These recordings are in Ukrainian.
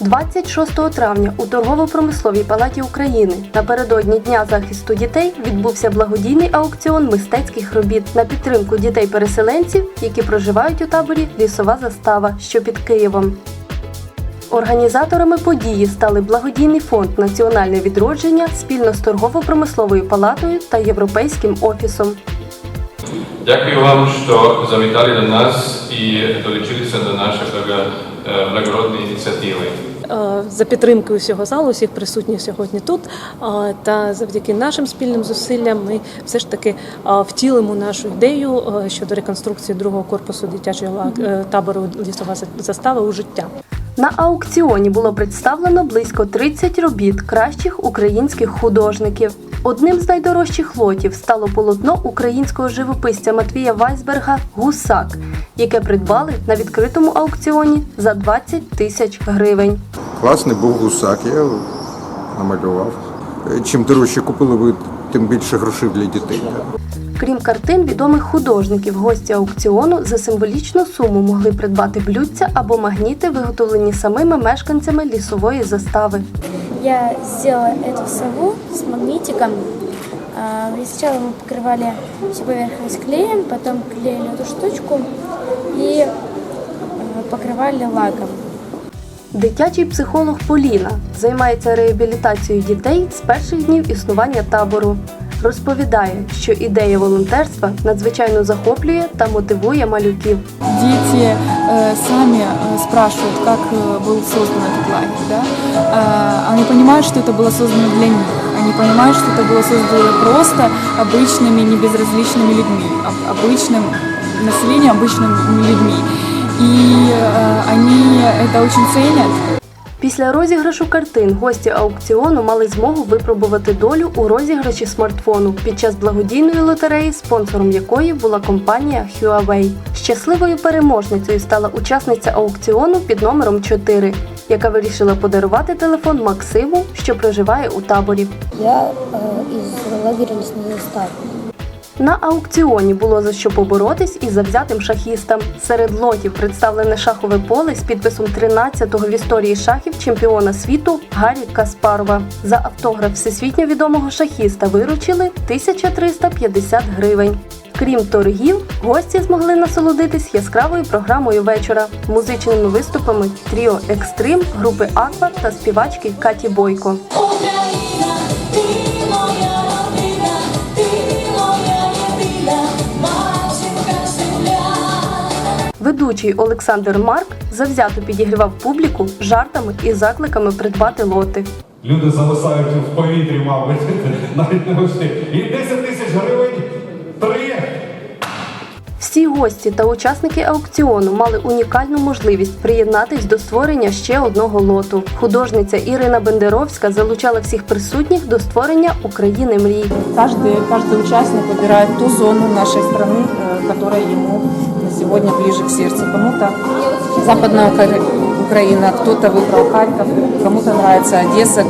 26 травня у торгово-промисловій палаті України напередодні Дня захисту дітей відбувся благодійний аукціон мистецьких робіт на підтримку дітей-переселенців, які проживають у таборі Лісова застава, що під Києвом. Організаторами події стали благодійний фонд Національне відродження спільно з торгово-промисловою палатою та Європейським офісом. Дякую вам, що завітали до нас і долучилися до нашої е, благородної ініціативи. Е, за підтримкою всього залу, всіх присутніх сьогодні тут. е, Та завдяки нашим спільним зусиллям ми все ж таки втілимо нашу ідею щодо реконструкції другого корпусу дитячого табору лісова застава у життя. На аукціоні було представлено близько 30 робіт кращих українських художників. Одним з найдорожчих лотів стало полотно українського живописця Матвія Вайсберга Гусак, яке придбали на відкритому аукціоні за 20 тисяч гривень. Класний був гусак, я намалював. Чим дорожче купили ви, тим більше грошей для дітей. Крім картин відомих художників, гості аукціону за символічну суму могли придбати блюдця або магніти, виготовлені самими мешканцями лісової застави Я сделала эту сову с магнитиком. А, и Сначала мы покрывали всю поверхность клеем, потом клеили эту штучку и э, покрывали лаком. Дитячий психолог Поліна займається реабілітацією дітей з перших днів існування табору. Розповідає, що ідея волонтерства надзвичайно захоплює та мотивує малюків. дети э, сами э, спрашивают, как э, был создан этот лагерь. Да? Э, они понимают, что это было создано для них. Они понимают, что это было создано просто обычными, небезразличными людьми, об- обычным населением, обычными людьми. И э, они это очень ценят. Після розіграшу картин гості аукціону мали змогу випробувати долю у розіграші смартфону під час благодійної лотереї, спонсором якої була компанія Huawei. Щасливою переможницею стала учасниця аукціону під номером 4, яка вирішила подарувати телефон Максиму, що проживає у таборі. Я э, из лагеря лесной заставы. На аукціоні було за що поборотись і завзятим шахістам. Серед лотів представлене шахове поле з підписом 13-го в історії шахів чемпіона світу Гаррі Каспарова. За автограф всесвітньо відомого шахіста виручили 1350 гривень. Крім торгів, гості змогли насолодитись яскравою програмою вечора, музичними виступами Тріо Екстрим, групи Аква та співачки Каті Бойко. Україна, Ведучий Олександр Марк завзято підігрівав публіку жартами і закликами придбати лоти. Люди зависають в повітрі, мабуть, навіть не вийшли. І 10 тисяч гривень три. Всі гості та учасники аукціону мали унікальну можливість приєднатись до створення ще одного лоту. Художниця Ірина Бендеровська залучала всіх присутніх до створення України мрій. Каждый, каждый участник выбирает ту зону нашей страны, э, которая ему на сегодня ближе к сердцу. Кому-то Западная Укра- Украина, кто-то выбрал Харьков, кому-то нравится Одесса,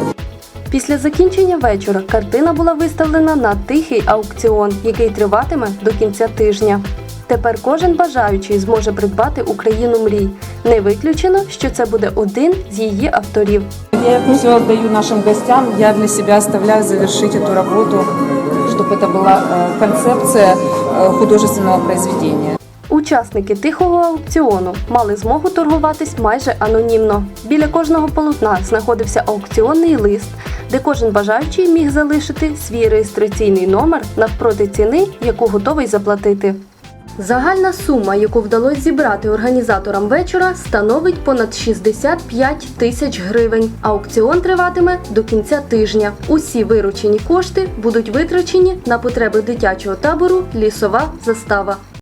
Після закінчення вечора картина була виставлена на тихий аукціон, який триватиме до кінця тижня. Тепер кожен бажаючий зможе придбати Україну мрій. Не виключено, що це буде один з її авторів. Я все отдаю нашим гостям. Я для себя оставляю завершить эту работу, чтобы это была э, концепция э, художественного произведения. Учасники тихого аукціону мали змогу торгуватись майже анонімно. Біля кожного полотна знаходився аукціонний лист, де кожен бажаючий міг залишити свій реєстраційний номер навпроти ціни, яку готовий заплатити. Загальна сума, яку вдалося зібрати організаторам вечора, становить понад 65 тисяч гривень. Аукціон триватиме до кінця тижня. Усі виручені кошти будуть витрачені на потреби дитячого табору Лісова застава.